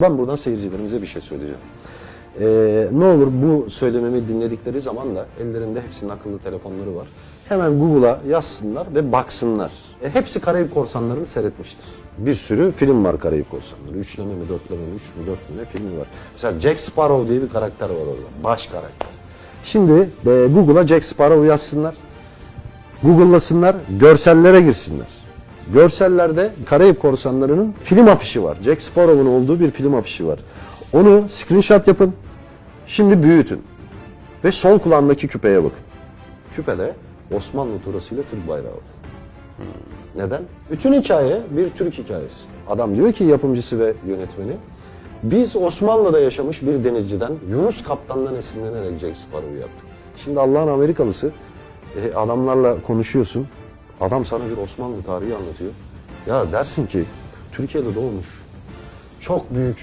Ben buradan seyircilerimize bir şey söyleyeceğim. Ee, ne olur bu söylememi dinledikleri zaman da ellerinde hepsinin akıllı telefonları var. Hemen Google'a yazsınlar ve baksınlar. E, hepsi Karayip Korsanları'nı seyretmiştir. Bir sürü film var Karayip Korsanları. Üçleme mi, dörtleme mi, üç mü, dört mü ne filmi var. Mesela Jack Sparrow diye bir karakter var orada. Baş karakter. Şimdi e, Google'a Jack Sparrow yazsınlar. Google'lasınlar, görsellere girsinler. Görsellerde Karayip Korsanları'nın film afişi var. Jack Sparrow'un olduğu bir film afişi var. Onu screenshot yapın. Şimdi büyütün. Ve sol kulağındaki küpeye bakın. Küpede Osmanlı turasıyla Türk bayrağı var. Neden? Bütün hikaye bir Türk hikayesi. Adam diyor ki yapımcısı ve yönetmeni, biz Osmanlı'da yaşamış bir denizciden, Yunus Kaptan'dan esinlenerek Jack Sparrow'u yaptık. Şimdi Allah'ın Amerikalısı, e, adamlarla konuşuyorsun, adam sana bir Osmanlı tarihi anlatıyor. Ya dersin ki, Türkiye'de doğmuş, çok büyük